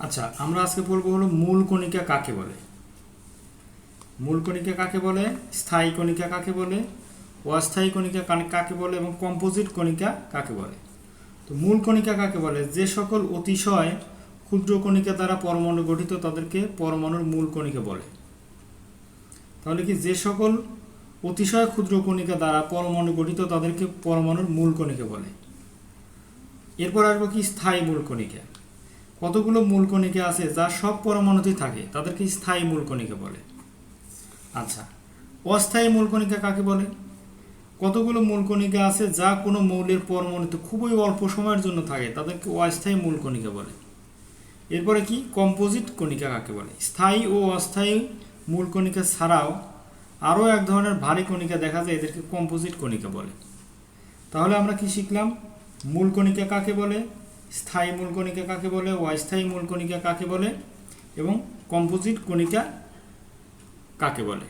আচ্ছা আমরা আজকে পড়ব হলো মূল কণিকা কাকে বলে? মূল কণিকা কাকে বলে? স্থায়ী কণিকা কাকে বলে? অস্থায়ী কণিকা কাকে বলে? এবং কম্পোজিট কণিকা কাকে বলে? তো মূল কণিকা কাকে বলে? যে সকল অতিশয় ক্ষুদ্র কণিকা দ্বারা পরমাণু গঠিত তাদেরকে পরমাণুর মূল কণিকা বলে। তাহলে কি যে সকল অতিশয় ক্ষুদ্র কণিকা দ্বারা পরমাণু গঠিত তাদেরকে পরমাণুর মূল কণিকা বলে? এরপর আসব কি স্থায়ী মূল কণিকা? কতগুলো মূল কণিকা আছে যা সব পরমাণুতেই থাকে? তাদেরকে স্থায়ী মূল কণিকা বলে। আচ্ছা অস্থায়ী মূল কণিকা কাকে বলে? কতগুলো মূল কণিকা আছে যা কোনো মৌলের পরমাণুতে খুবই অল্প সময়ের জন্য থাকে, তাদেরকে অস্থায়ী মূল কণিকা বলে। এরপরে কি? কম্পোজিট কণিকা কাকে বলে? স্থায়ী ও অস্থায়ী মূল কণিকা ছাড়াও আরও এক ধরনের ভারী কণিকা দেখা যায়, এদেরকে কম্পোজিট কণিকা বলে। তাহলে আমরা কি শিখলাম? মূল কণিকা কাকে বলে? স্থায়ী মূল কণিকা কাকে বলে, অস্থায়ী মূল কণিকা কাকে বলে এবং কম্পোজিট কণিকা কাকে বলে?